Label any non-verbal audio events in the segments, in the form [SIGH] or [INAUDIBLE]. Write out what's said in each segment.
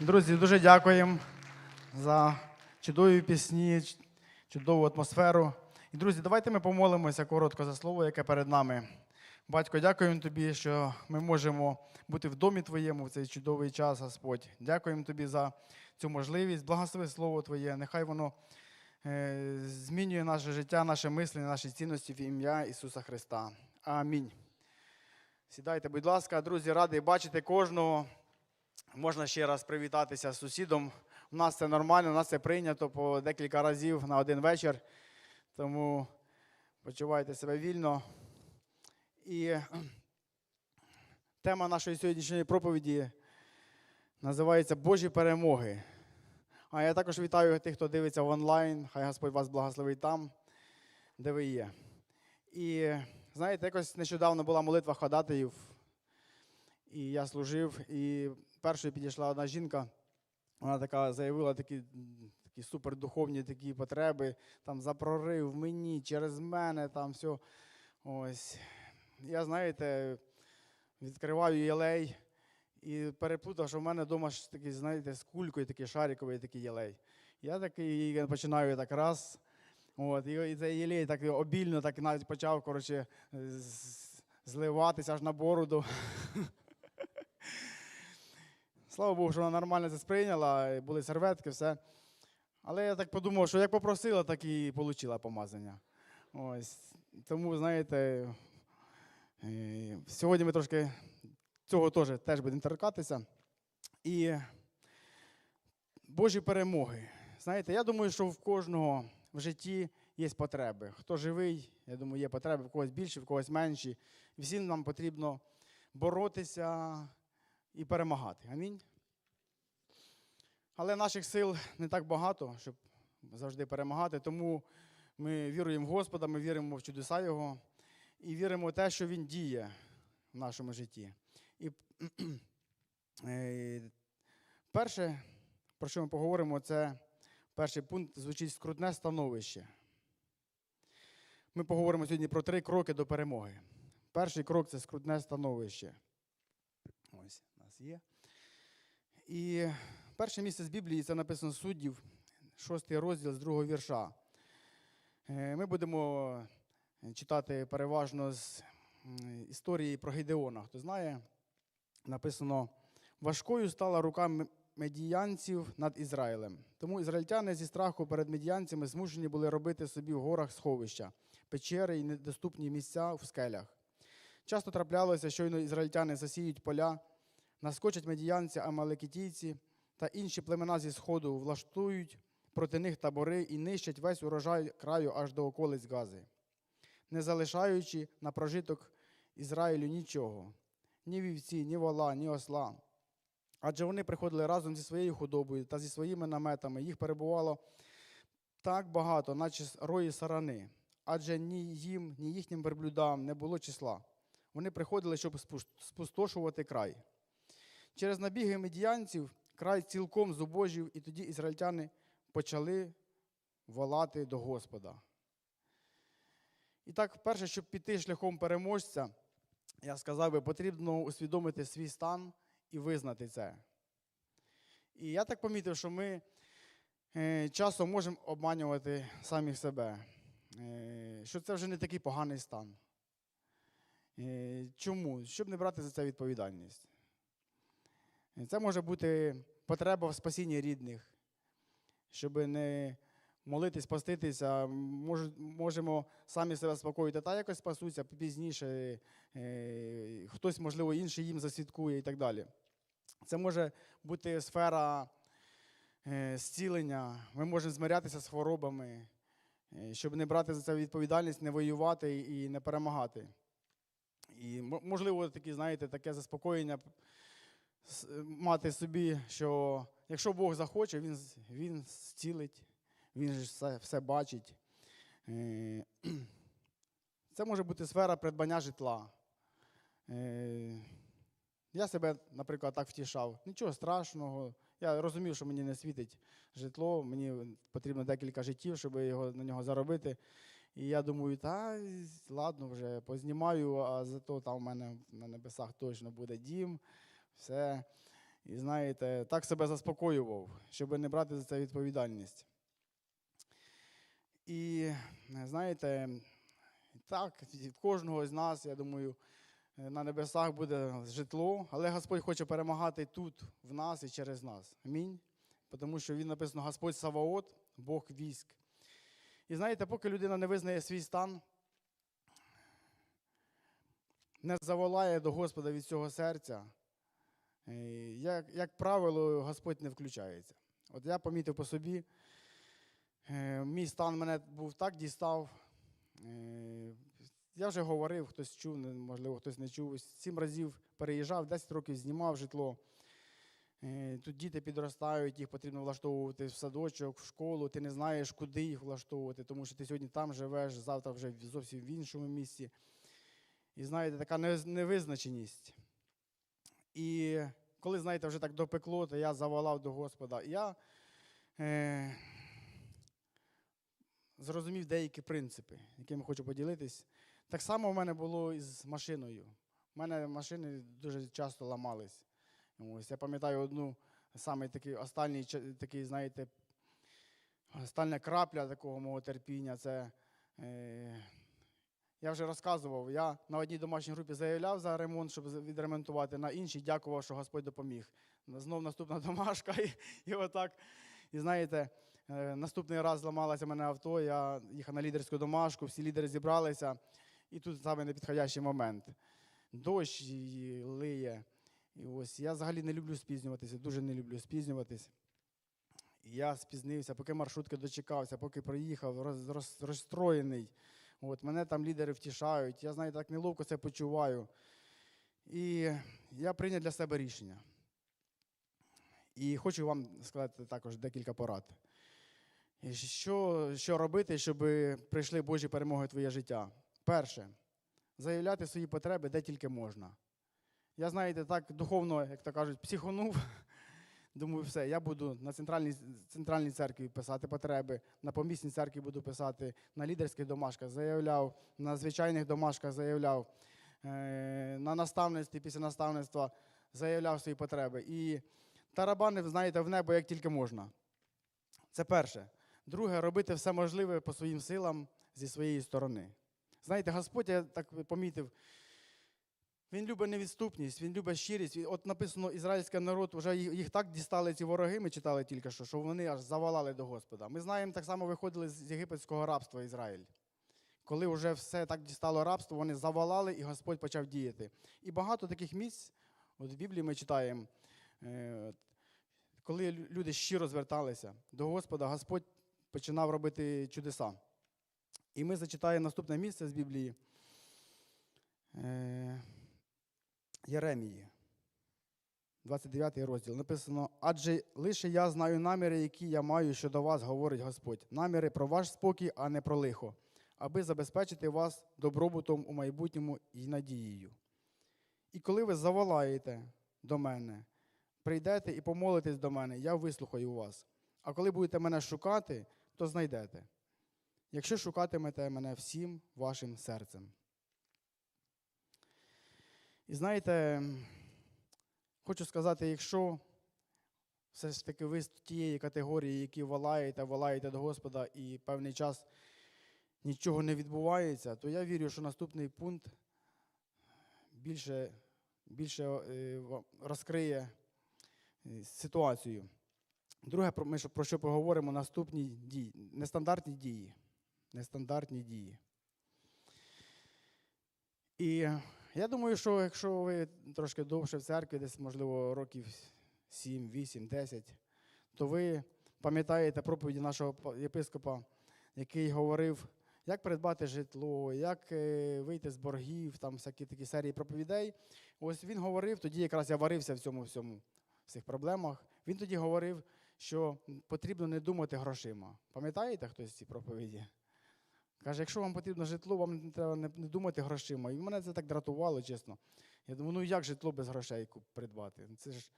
Друзі, дуже дякуємо за чудові пісні, чудову атмосферу. І, друзі, давайте ми помолимося коротко за слово, яке перед нами. Батько, дякуємо тобі, що ми можемо бути в домі Твоєму в цей чудовий час, Господь. Дякуємо тобі за цю можливість. Благослови Слово Твоє. Нехай воно е, змінює наше життя, наше мислення, наші цінності в ім'я Ісуса Христа. Амінь. Сідайте, будь ласка, друзі, радий бачити кожного. Можна ще раз привітатися з сусідом. У нас це нормально, у нас це прийнято по декілька разів на один вечір. Тому почувайте себе вільно. І тема нашої сьогоднішньої проповіді називається Божі перемоги. А я також вітаю тих, хто дивиться в онлайн. Хай Господь вас благословить там, де ви є. І знаєте, якось нещодавно була молитва ходатаїв, і я служив, і першою підійшла одна жінка. Вона така заявила такі, такі супердуховні такі потреби, там за прорив мені, через мене, там все. Ось. Я, знаєте, відкриваю єлей і переплутав, що в мене вдома ж такий, знаєте, з кулькою такий шариковий такий єлей. Я такий починаю так раз. От, і, цей єлей так обільно так навіть почав, коротше, зливатися аж на бороду. [LAUGHS] Слава Богу, що вона нормально це сприйняла, були серветки, все. Але я так подумав, що як попросила, так і отримала помазання. Ось. Тому, знаєте, е, сьогодні ми трошки цього теж, теж будемо торкатися. І Божі перемоги. Знаєте, я думаю, що в кожного в житті є потреби. Хто живий, я думаю, є потреби, в когось більші, в когось менші. Всім нам потрібно боротися і перемагати. Амінь. Але наших сил не так багато, щоб завжди перемагати. Тому ми віруємо в Господа, ми віримо в чудеса Його і віримо в те, що Він діє в нашому житті. І [CLEARS THROAT] е, перше, про що ми поговоримо, це перший пункт звучить скрутне становище. Ми поговоримо сьогодні про три кроки до перемоги. Перший крок це скрутне становище. Нас є. І перше місце з Біблії це написано суддів, шостий розділ з другого вірша. Е, Ми будемо читати переважно з історії про Гедеона. Хто знає, написано: важкою стала рука медіянців над Ізраїлем. Тому ізраїльтяни зі страху перед медіянцями змушені були робити собі в горах сховища, печери і недоступні місця в скелях. Часто траплялося, щойно ізраїльтяни засіють поля, наскочать медіянці, амалекітійці та інші племена зі сходу влаштують проти них табори і нищать весь урожай краю аж до околиць Гази, не залишаючи на прожиток Ізраїлю нічого, ні вівці, ні вола, ні осла. Адже вони приходили разом зі своєю худобою та зі своїми наметами. Їх перебувало так багато, наче рої сарани, адже ні їм, ні їхнім верблюдам не було числа. Вони приходили, щоб спустошувати край. Через набіги медіянців край цілком зубожів, і тоді ізраїльтяни почали волати до Господа. І так, перше, щоб піти шляхом переможця, я сказав би, потрібно усвідомити свій стан і визнати це. І я так помітив, що ми е, часом можемо обманювати самих себе, е, що це вже не такий поганий стан. Е, Чому? Щоб не брати за це відповідальність. Це може бути потреба в спасінні рідних, щоб не молитись, поститися, мож, можемо самі себе спокоїти, та якось спасуться пізніше, е, хтось, можливо, інший їм засвідкує і так далі. Це може бути сфера е, зцілення, ми можемо змирятися з хворобами, е, щоб не брати за це відповідальність, не воювати і не перемагати. І можливо, такі, знаєте, таке заспокоєння мати собі, що якщо Бог захоче, Він, він зцілить, Він ж все, все бачить. Е, [CLEARS THROAT] Це може бути сфера придбання житла. Е, Я себе, наприклад, так втішав. Нічого страшного. Я розумів, що мені не світить житло, мені потрібно декілька життів, щоб його, на нього заробити. І я думаю, та ладно, вже познімаю, а зато там в мене на небесах точно буде дім, все. І знаєте, так себе заспокоював, щоб не брати за це відповідальність. І знаєте, так, в кожного з нас, я думаю, на небесах буде житло, але Господь хоче перемагати тут, в нас і через нас. Амінь. Тому що він написано Господь Саваот, Бог військ. І знаєте, поки людина не визнає свій стан, не заволає до Господа від цього серця, як, як правило, Господь не включається. От я помітив по собі, е, мій стан мене був так дістав. е, Я вже говорив, хтось чув, можливо, хтось не чув. Сім разів переїжджав, 10 років знімав житло. Е, Тут діти підростають, їх потрібно влаштовувати в садочок, в школу. Ти не знаєш, куди їх влаштовувати, тому що ти сьогодні там живеш, завтра вже зовсім в іншому місці. І знаєте, така невизначеність. І коли, знаєте, вже так допекло, то я заволав до Господа. Я е, зрозумів деякі принципи, якими хочу поділитись. Так само в мене було і з машиною. У мене машини дуже часто ламались. Ось я пам'ятаю одну саме такий останній такий, знаєте, остання крапля такого мого терпіння. Це е, я вже розказував. Я на одній домашній групі заявляв за ремонт, щоб відремонтувати, на іншій дякував, що Господь допоміг. Знов наступна [LAUGHS] домашка, і, і отак. І знаєте, е, наступний раз зламалося мене авто, я їхав на лідерську домашку, всі лідери зібралися, і тут саме непідходящий момент. Дощ і лиє. І ось я взагалі не люблю спізнюватися, дуже не люблю спізнюватись. І я спізнився, поки маршрутки дочекався, поки приїхав, роз, роз, розстроєний. От, мене там лідери втішають, я знаю, так неловко це почуваю. І я прийняв для себе рішення. І хочу вам сказати також декілька порад. Що, що робити, щоб прийшли Божі перемоги в твоє життя? Перше, заявляти свої потреби де тільки можна. Я, знаєте, так духовно, як то кажуть, психонув. Думаю, все, я буду на центральній, центральній церкві писати потреби, на помісній церкві буду писати, на лідерських домашках заявляв, на звичайних домашках заявляв, е, на наставництві після наставництва заявляв свої потреби. І тарабанив, знаєте, в небо як тільки можна. Це перше. Друге, робити все можливе по своїм силам зі своєї сторони. Знаєте, Господь, я так помітив, він любить невідступність, він любить щирість. От написано, ізраїльський народ, вже їх так дістали ці вороги, ми читали тільки що, що вони аж завалали до Господа. Ми знаємо, так само виходили з єгипетського рабства Ізраїль. Коли вже все так дістало рабство, вони завалали, і Господь почав діяти. І багато таких місць, от в Біблії ми читаємо, е, коли люди щиро зверталися до Господа, Господь починав робити чудеса. І ми зачитаємо наступне місце з Біблії. Єремії, 29 розділ. Написано: адже лише я знаю наміри, які я маю щодо вас, говорить Господь. Наміри про ваш спокій, а не про лихо, аби забезпечити вас добробутом у майбутньому і надією. І коли ви заволаєте до мене, прийдете і помолитесь до мене, я вислухаю вас. А коли будете мене шукати, то знайдете. Якщо шукатимете мене всім вашим серцем. І знаєте, хочу сказати, якщо все ж таки ви з тієї категорії, які волаєте, волаєте до Господа, і певний час нічого не відбувається, то я вірю, що наступний пункт більше, більше е, розкриє е, ситуацію. Друге, ми про що поговоримо, наступні дії, нестандартні дії. Нестандартні дії. І я думаю, що якщо ви трошки довше в церкві, десь, можливо, років 7, 8, 10, то ви пам'ятаєте проповіді нашого єпископа, який говорив, як придбати житло, як е, вийти з боргів, там всякі такі серії проповідей. Ось він говорив, тоді якраз я варився в цьому всьому, в цих проблемах. Він тоді говорив, що потрібно не думати грошима. Пам'ятаєте хтось ці проповіді? Каже, якщо вам потрібно житло, вам не треба не, думати грошима. І мене це так дратувало, чесно. Я думаю, ну як житло без грошей придбати? Це ж...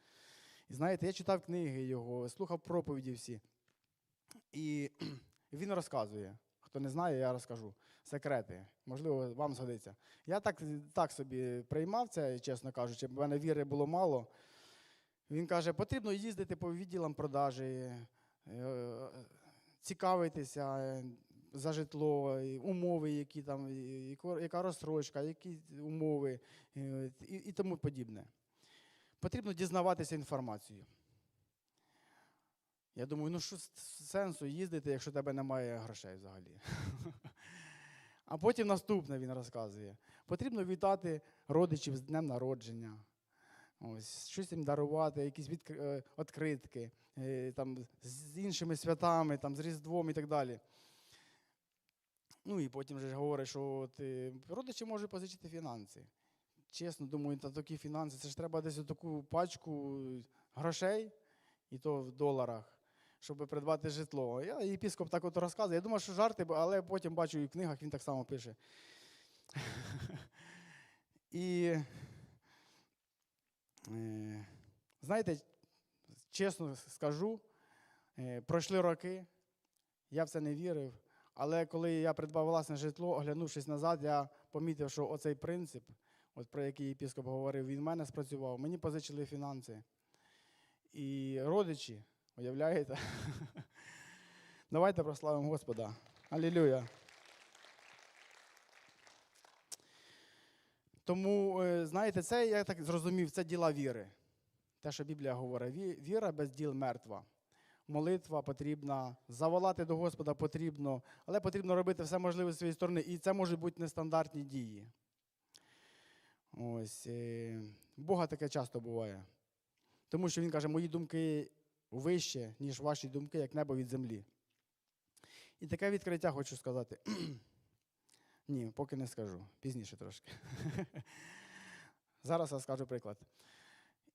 І знаєте, я читав книги його, слухав проповіді всі. І [CLEARS THROAT] він розказує. Хто не знає, я розкажу. Секрети. Можливо, вам згодиться. Я так, так собі приймав це, чесно кажучи, в мене віри було мало. Він каже, потрібно їздити по відділам продажі, е, цікавитися за житло, умови, які там, яка розстрочка, які умови і, і тому подібне. Потрібно дізнаватися інформацію. Я думаю, ну що сенсу їздити, якщо тебе немає грошей взагалі. [LAUGHS] А потім наступне він розказує. Потрібно вітати родичів з днем народження. Ось, щось їм дарувати, якісь е, відкритки, е, там, з іншими святами, там, з Різдвом і так далі. Ну і потім вже говорить, що от, е, родичі можуть позичити фінанси. Чесно, думаю, та такі фінанси, це ж треба десь таку пачку грошей, і то в доларах, щоб придбати житло. Я єпіскоп так от розказує. Я думав, що жарти, але потім бачу і в книгах він так само пише. І е, знаєте, чесно скажу, е, пройшли роки, я в це не вірив. Але коли я придбав власне житло, оглянувшись назад, я помітив, що оцей принцип, от про який єпіскоп говорив, він в мене спрацював. Мені позичили фінанси. І родичі, уявляєте? [LAUGHS] Давайте прославимо Господа. Алілюя. Тому, е, знаєте, це я так зрозумів, це діла віри. Те, що Біблія говорить, віра без діл мертва. Молитва потрібна, заволати до Господа потрібно, але потрібно робити все можливе з своєї сторони. І це можуть бути нестандартні дії. Ось. е, Бога таке часто буває. Тому що він каже, мої думки вище, ніж ваші думки, як небо від землі. І таке відкриття хочу сказати. [CLEARS THROAT] Ні, поки не скажу. Пізніше трошки. [LAUGHS] Зараз я скажу приклад.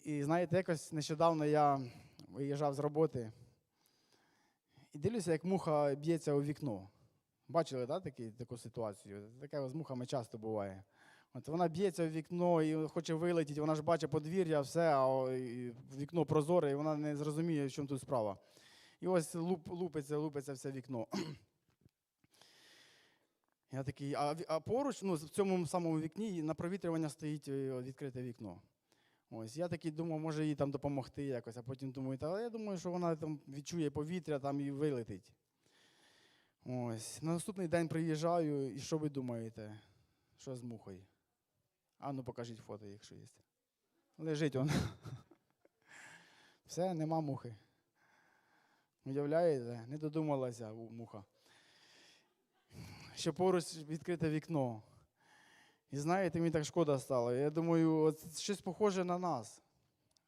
І знаєте, якось нещодавно я виїжджав з роботи і дивлюся, як муха б'ється у вікно. Бачили, да, такі, таку ситуацію? Таке з мухами часто буває. От вона б'ється в вікно і хоче вилетіти, вона ж бачить подвір'я, все, а вікно прозоре, і вона не зрозуміє, в чому тут справа. І ось луп, лупиться, лупиться все вікно. [CLEARS THROAT] Я такий, а, а поруч, ну, в цьому самому вікні на провітрювання стоїть е, відкрите вікно. Ось, я такий думав, може їй там допомогти якось, а потім думаю, та я думаю, що вона там відчує повітря там і вилетить. Ось. На наступний день приїжджаю, і що ви думаєте? Що з мухою? А ну покажіть фото, якщо є. Лежить он. [LAUGHS] Все, нема мухи. Уявляєте? Не додумалася муха. Що поруч відкрите вікно. І знаєте, мені так шкода стало. Я думаю, от щось похоже на нас,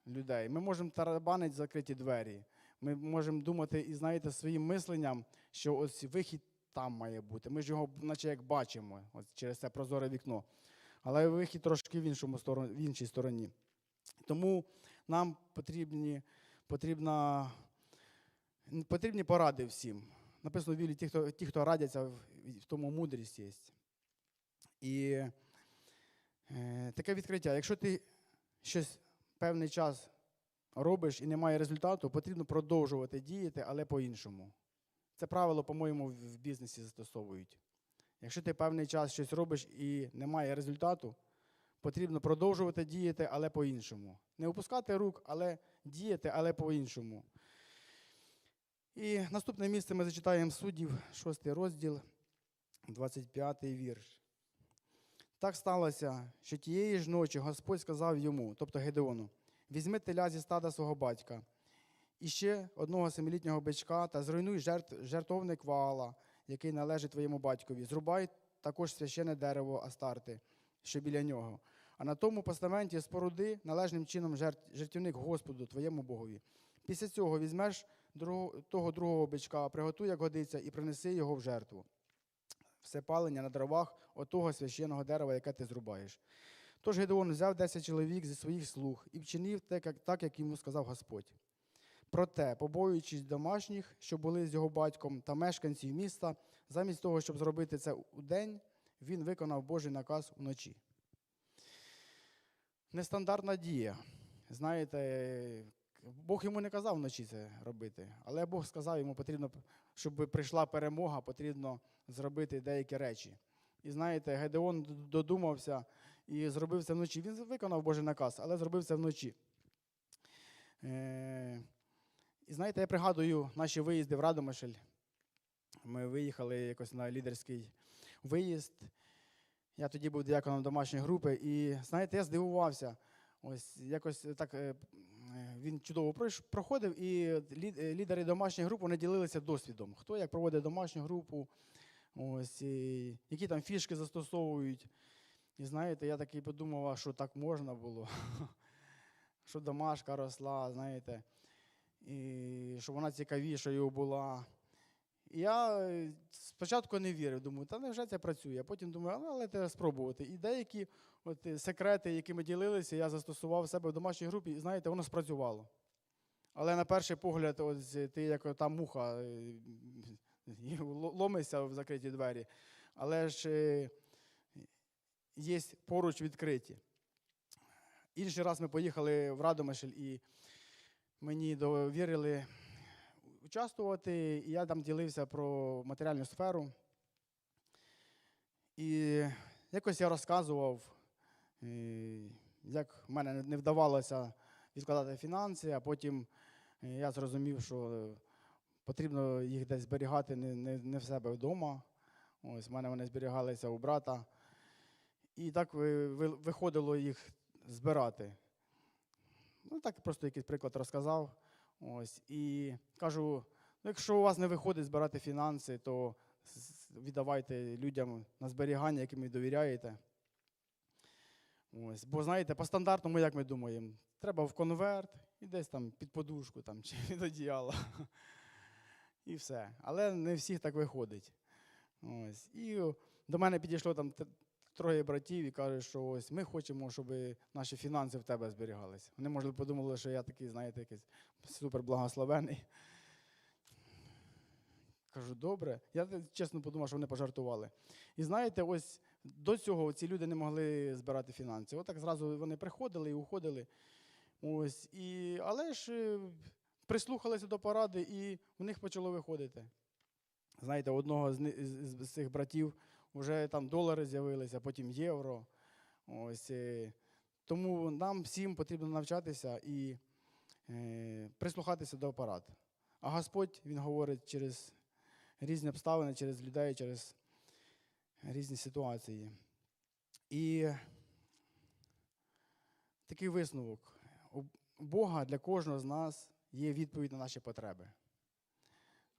людей. Ми можемо тарабанити закриті двері. Ми можемо думати і знаєте, своїм мисленням, що ось вихід там має бути. Ми ж його, наче як бачимо, от через це прозоре вікно. Але вихід трошки в іншому в іншій стороні. Тому нам потрібні, потрібна, потрібні поради всім. Написано в Біблії, ті, хто, ті, хто радяться, в, тому мудрість є. І таке відкриття. Якщо ти щось певний час робиш і немає результату, потрібно продовжувати діяти, але по-іншому. Це правило, по-моєму, в в бізнесі застосовують. Якщо ти певний час щось робиш і немає результату, потрібно продовжувати діяти, але по-іншому. Не опускати рук, але діяти, але по-іншому. І наступне місце ми зачитаємо суддів, 6 розділ, 25 вірш. Так сталося, що тієї ж ночі Господь сказав йому, тобто Гедеону, візьми теля зі стада свого батька, і ще одного семилітнього бичка та зруйнуй жертв, жертовник Ваала, який належить твоєму батькові. Зрубай також священне дерево Астарти, що біля нього. А на тому постаменті споруди належним чином жертівник Господу, твоєму Богові. Після цього візьмеш того другого бичка, приготуй, як годиться, і принеси його в жертву. Все палення на дровах отого священного дерева, яке ти зрубаєш. Тож Гедеон взяв 10 чоловік зі своїх слуг і вчинив як, так, як йому сказав Господь. Проте, побоюючись домашніх, що були з його батьком та мешканців міста, замість того, щоб зробити це у день, він виконав Божий наказ уночі. Нестандартна дія. Знаєте, Бог йому не казав вночі це робити, але Бог сказав, йому потрібно, щоб прийшла перемога, потрібно зробити деякі речі. І знаєте, Гедеон додумався і зробив це вночі. Він виконав Божий наказ, але зробив це вночі. Е, і знаєте, я пригадую наші виїзди в Радомишль. Ми виїхали якось на лідерський виїзд. Я тоді був діяконом домашньої групи, і знаєте, я здивувався. Ось якось так е, він чудово проходив, і е, лідери домашньої групи вони ділилися досвідом. Хто як проводить домашню групу, ось, і які там фішки застосовують. І знаєте, я такий подумав, що так можна було, [LAUGHS] що домашка росла, знаєте, і що вона цікавішою була. І я е, спочатку не вірив, думаю, та невже це працює? А потім думаю, але треба спробувати. І деякі от, е, секрети, які ми ділилися, я застосував себе в домашній групі, і знаєте, воно спрацювало. Але на перший погляд, ось ти як та муха е, [LAUGHS] і ломишся в закриті двері. Але ж е, є поруч відкриті. Інший раз ми поїхали в Радомишль і мені довірили участвувати, і я там ділився про матеріальну сферу. І якось я розказував, е, як в мене не вдавалося відкладати фінанси, а потім е, я зрозумів, що потрібно їх десь зберігати не, не, не в себе вдома. Ось в мене вони зберігалися у брата. І так ви- виходило їх збирати. Ну, так просто якийсь приклад розказав. Ось. І кажу: ну, якщо у вас не виходить збирати фінанси, то віддавайте людям на зберігання, яким ви довіряєте. Ось. Бо знаєте, по стандартному, як ми думаємо, треба в конверт і десь там під подушку там, чи під одіяло. І все. Але не всіх так виходить. Ось. І до мене підійшло там троє братів і кажуть, що ось ми хочемо, щоб наші фінанси в тебе зберігалися. Вони, можливо, подумали, що я такий, знаєте, якийсь суперблагословений. Кажу, добре. Я чесно подумав, що вони пожартували. І знаєте, ось до цього ці люди не могли збирати фінанси. Отак зразу вони приходили і уходили. Ось, і, але ж е, прислухалися до поради, і в них почало виходити. Знаєте, одного з, з, з- з цих братів вже там долари з'явилися, потім євро. Ось, е, тому нам всім потрібно навчатися і е, прислухатися до порад. А Господь Він говорить через різні обставини, через людей, через різні ситуації. І такий висновок. У Бога для кожного з нас є відповідь на наші потреби.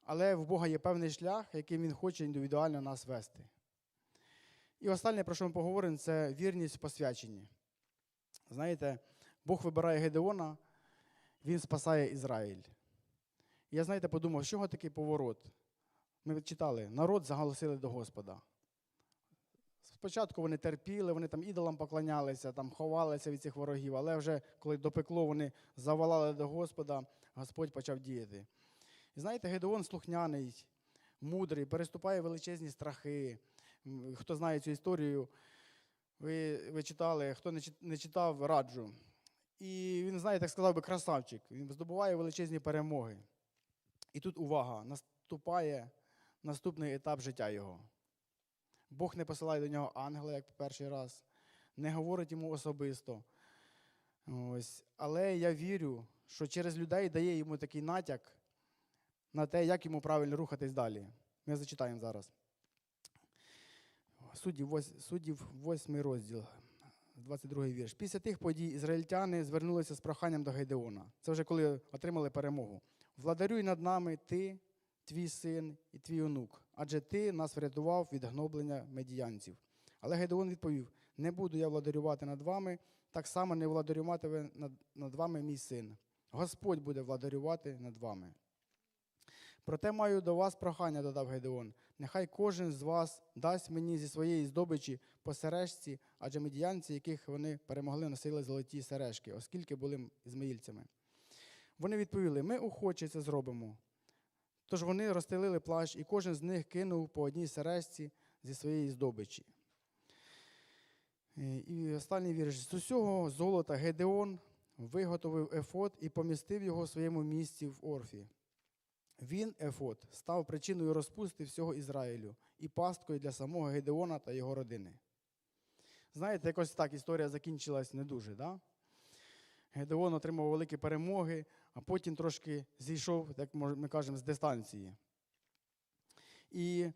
Але в Бога є певний шлях, яким Він хоче індивідуально нас вести. І останнє, про що ми поговоримо, це вірність в посвяченні. Знаєте, Бог вибирає Гедеона, він спасає Ізраїль. Я, знаєте, подумав, з чого такий поворот? Ми читали, народ заголосили до Господа. Спочатку вони терпіли, вони там ідолам поклонялися, там ховалися від цих ворогів, але вже коли допекло, вони завалали до Господа, Господь почав діяти. І знаєте, Гедеон слухняний, мудрий, переступає величезні страхи. Хто знає цю історію, ви, ви читали, хто не читав, раджу. І він, знаєте, так сказав би, красавчик. Він здобуває величезні перемоги. І тут увага, наступає наступний етап життя його. Бог не посилає до нього ангела, як перший раз, не говорить йому особисто. Ось. Але я вірю, що через людей дає йому такий натяк на те, як йому правильно рухатись далі. Ми зачитаємо зараз. Суддів, вось- суддів 8 розділ, 22 вірш. Після тих подій ізраїльтяни звернулися з проханням до Гедеона. Це вже коли отримали перемогу. Владарюй над нами ти, твій син і твій онук, адже ти нас врятував від гноблення медіянців. Але Гедеон відповів: Не буду я владарювати над вами, так само не владарюватиме над, вами мій син. Господь буде владарювати над вами. Проте маю до вас прохання, додав Гедеон. Нехай кожен з вас дасть мені зі своєї здобичі по сережці, адже медіянці, яких вони перемогли, носили золоті сережки, оскільки були ізмаїльцями. Вони відповіли: ми охоче це зробимо. Тож вони розстелили плащ, і кожен з них кинув по одній сережці зі своєї здобичі. Е, І останній вірш. З усього золота Гедеон виготовив ефот і помістив його в своєму місці в Орфі. Він, Ефот, став причиною розпусти всього Ізраїлю і пасткою для самого Гедеона та його родини. Знаєте, якось так історія закінчилась не дуже. Да? Гедеон отримав великі перемоги, а потім трошки зійшов, як ми кажемо, з дистанції. І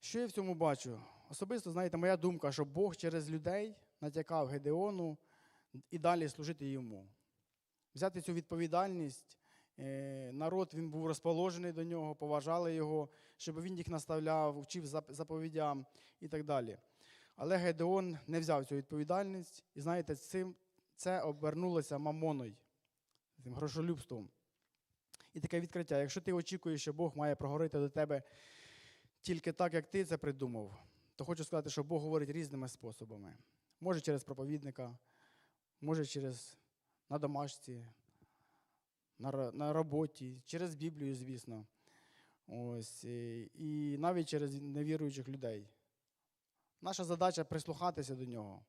що я в цьому бачу? Особисто, знаєте, моя думка, що Бог через людей натякав Гедеону і далі служити йому. Взяти цю відповідальність. е, Народ він був розположений до нього, поважали його, щоб він їх наставляв, вчив заповідям і так далі. Але Гедеон не взяв цю відповідальність, і знаєте, цим це обернулося мамоною, цим грошолюбством. І таке відкриття. Якщо ти очікуєш, що Бог має проговорити до тебе тільки так, як ти це придумав, то хочу сказати, що Бог говорить різними способами. Може через проповідника, може через на домашці, на, на роботі, через Біблію, звісно. Ось, і навіть через невіруючих людей. Наша задача прислухатися до нього,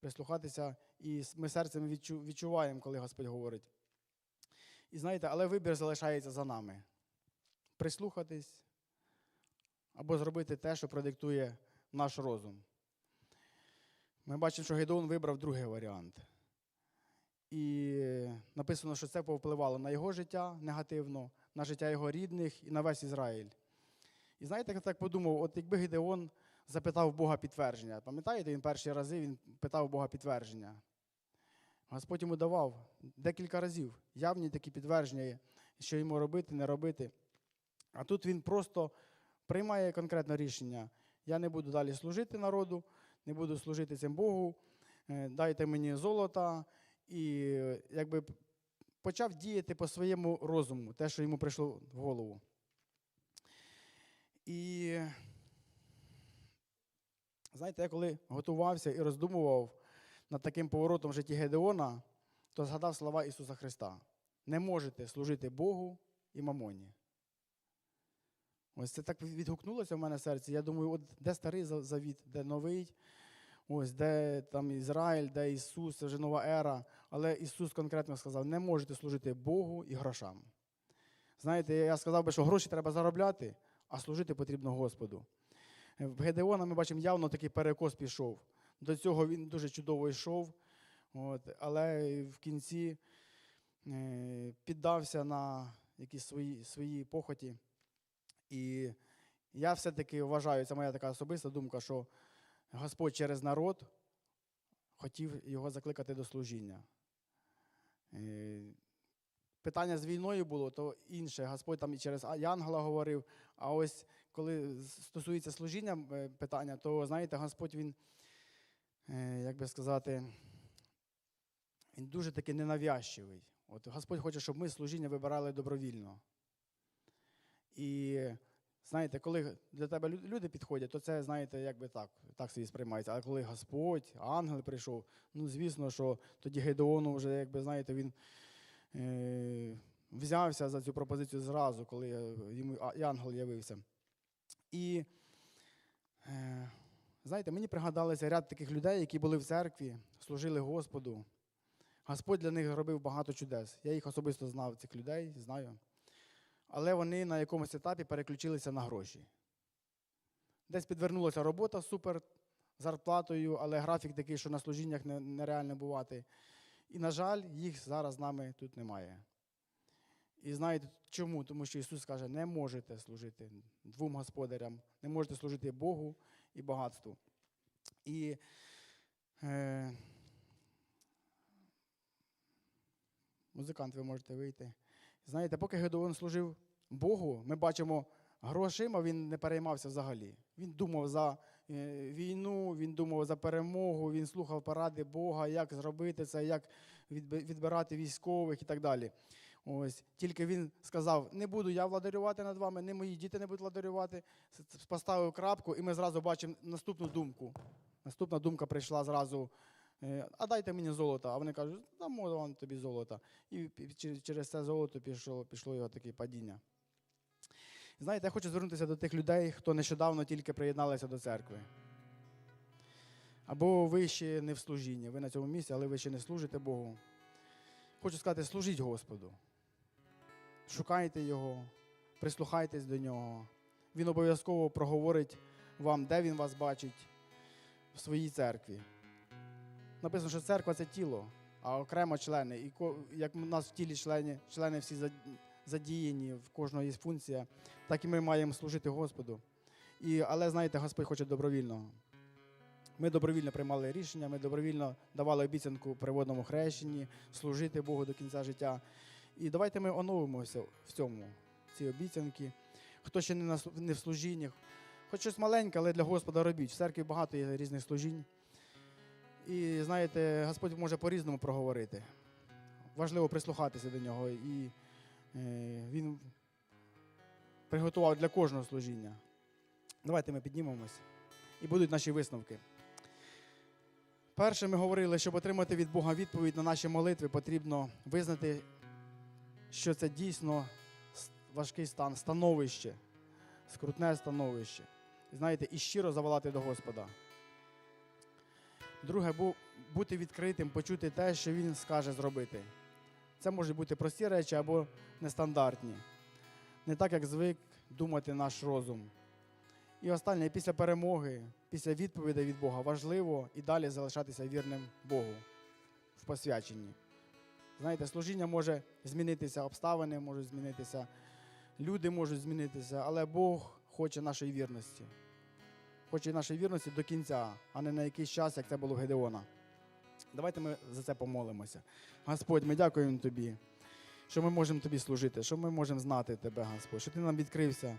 прислухатися, і ми серцем відчуваємо, коли Господь говорить. І знаєте, але вибір залишається за нами. Прислухатись або зробити те, що продиктує наш розум. Ми бачимо, що Гедеон вибрав другий варіант. І написано, що це повпливало на його життя негативно, на життя його рідних і на весь Ізраїль. І знаєте, я так подумав, от якби Гедеон запитав Бога підтвердження. Пам'ятаєте, він перші рази він питав Бога підтвердження. Господь йому давав декілька разів явні такі підтвердження, що йому робити, не робити. А тут він просто приймає конкретне рішення. Я не буду далі служити народу, не буду служити цим Богу, е, дайте мені золота. І якби почав діяти по своєму розуму, те, що йому прийшло в голову. І знаєте, я коли готувався і роздумував над таким поворотом в житті Гедеона, то згадав слова Ісуса Христа: не можете служити Богу і мамоні. Ось це так відгукнулося в мене в серці. Я думаю, от де старий завіт, де новий, ось де там Ізраїль, де Ісус, це вже нова ера. Але Ісус конкретно сказав: не можете служити Богу і грошам. Знаєте, я сказав би, що гроші треба заробляти, а служити потрібно Господу. Е, В Гедеона ми бачимо, явно такий перекос пішов. До цього він дуже чудово йшов, от, але в кінці е, піддався на якісь свої, свої похоті. І я все-таки вважаю, це моя така особиста думка, що Господь через народ хотів його закликати до служіння. Питання з війною було, то інше. Господь там і через а- Янгела говорив. А ось коли стосується служіння е, питання, то знаєте, Господь він, е, як би сказати, він дуже таки ненавязчивий. От Господь хоче, щоб ми служіння вибирали добровільно. І знаєте, коли для тебе люди підходять, то це, знаєте, якби так, так собі сприймається. А коли Господь, ангел прийшов, ну звісно, що тоді Гедеону вже, якби знаєте, він взявся за цю пропозицію зразу, коли е, йому ангел явився. І е, знаєте, мені пригадалися ряд таких людей, які були в церкві, служили Господу. Господь для них робив багато чудес. Я їх особисто знав, цих людей, знаю. Але вони на якомусь етапі переключилися на гроші. Десь підвернулася робота супер зарплатою, але графік такий, що на служіннях нереально бувати. І, на жаль, їх зараз з нами тут немає. І знаєте чому? Тому що Ісус каже, не можете служити двом господарям, не можете служити Богу і багатству. І е, музикант, ви можете вийти. Знаєте, поки Гедеон служив Богу, ми бачимо, грошима він не переймався взагалі. Він думав за війну, він думав за перемогу, він слухав поради Бога, як зробити це, як відбирати військових і так далі. Ось тільки він сказав: не буду я владарювати над вами, не мої діти не будуть владарювати. Поставив крапку, і ми зразу бачимо наступну думку. Наступна думка прийшла зразу. е, А дайте мені золото. А вони кажуть, дамо вам тобі золото. І через це золото пішло, пішло його таке падіння. Знаєте, я хочу звернутися до тих людей, хто нещодавно тільки приєдналися до церкви. Або ви ще не в служінні, ви на цьому місці, але ви ще не служите Богу. Хочу сказати, служіть Господу. Шукайте Його, прислухайтесь до нього. Він обов'язково проговорить вам, де він вас бачить в своїй церкві. Написано, що церква це тіло. а окремо члени. І як у нас в тілі члени, члени всі задіяні, в кожного є функція, так і ми маємо служити Господу. І, але знаєте, Господь хоче добровільного. Ми добровільно приймали рішення, ми добровільно давали обіцянку при водному хрещенні, служити Богу до кінця життя. І давайте ми оновимося в цьому, ці обіцянки. Хто ще не, в служінні, хоч щось маленьке, але для Господа робіть. В церкві багато є різних служінь. І знаєте, Господь може по-різному проговорити. Важливо прислухатися до нього. І Він приготував для кожного служіння. Давайте ми піднімемось. І будуть наші висновки. Перше, ми говорили, щоб отримати від Бога відповідь на наші молитви, потрібно визнати, що це дійсно важкий стан, становище, скрутне становище. Знаєте, і щиро заволати до Господа. Друге, бути відкритим, почути те, що Він скаже зробити. Це можуть бути прості речі або нестандартні. Не так, як звик думати наш розум. І останнє, після перемоги, після відповідей від Бога, важливо і далі залишатися вірним Богу в посвяченні. Знаєте, служіння може змінитися, обставини можуть змінитися, люди можуть змінитися, але Бог хоче нашої вірності. Хоче нашої вірності до кінця, а не на якийсь час, як це було в Гедеона. Давайте ми за це помолимося. Господь, ми дякуємо Тобі, що ми можемо Тобі служити, що ми можемо знати Тебе, Господь, що Ти нам відкрився.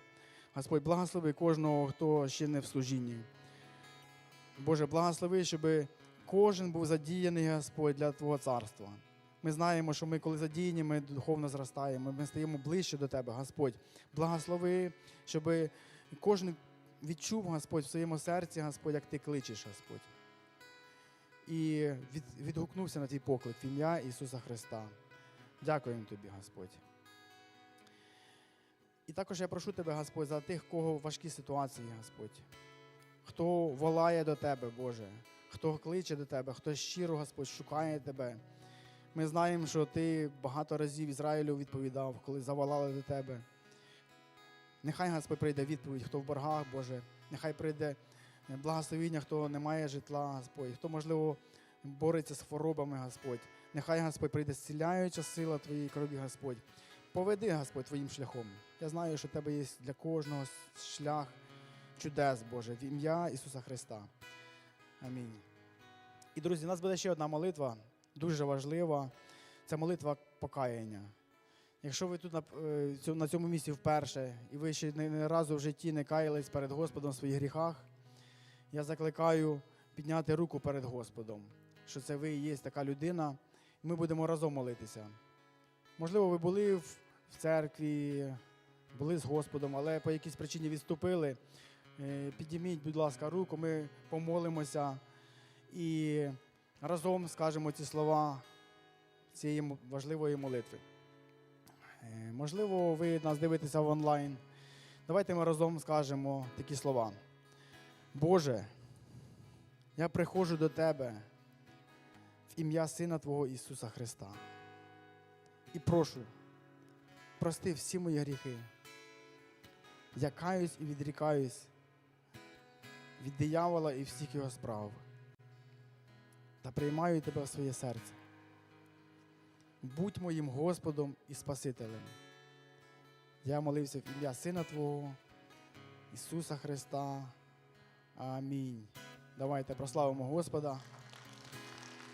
Господь, благослови кожного, хто ще не в служінні. Боже, благослови, щоб кожен був задіяний, Господь, для Твого царства. Ми знаємо, що ми, коли задіяні, ми духовно зростаємо, ми стаємо ближче до Тебе, Господь. Благослови, щоб кожен відчув, Господь, в своєму серці, Господь, як Ти кличеш, Господь. І від, відгукнувся на твій поклик в ім'я Ісуса Христа. Дякуємо Тобі, Господь. І також я прошу Тебе, Господь, за тих, кого важкі ситуації, Господь. Хто волає до Тебе, Боже, хто кличе до Тебе, хто щиро, Господь, шукає Тебе. Ми знаємо, що Ти багато разів Ізраїлю відповідав, коли заволали до Тебе. Нехай Господь прийде відповідь, хто в боргах, Боже, нехай прийде благословіння, хто не має житла, Господь, хто, можливо, бореться з хворобами, Господь. Нехай Господь прийде зціляюча сила Твоєї крові, Господь. Поведи, Господь, Твоїм шляхом. Я знаю, що в Тебе є для кожного шлях чудес, Боже, в ім'я Ісуса Христа. Амінь. І, друзі, у нас буде ще одна молитва, дуже важлива. Це молитва покаяння. Якщо ви тут на, е, цьому місці вперше, і ви ще не разу в житті не каялись перед Господом в своїх гріхах, я закликаю підняти руку перед Господом, що це ви і є така людина, і ми будемо разом молитися. Можливо, ви були в, церкві, були з Господом, але по якійсь причині відступили. Е, Підніміть, будь ласка, руку, ми помолимося і разом скажемо ці слова цієї важливої молитви. Е, Можливо, ви нас дивитеся в онлайн. Давайте ми разом скажемо такі слова. Боже, я приходжу до Тебе в ім'я Сина Твого Ісуса Христа. І прошу, прости всі мої гріхи. Я каюсь і відрікаюсь від диявола і всіх його справ. Та приймаю тебе в своє серце. Будь моїм Господом і Спасителем. Я молився в ім'я Сина Твого, Ісуса Христа. Амінь. Давайте прославимо Господа.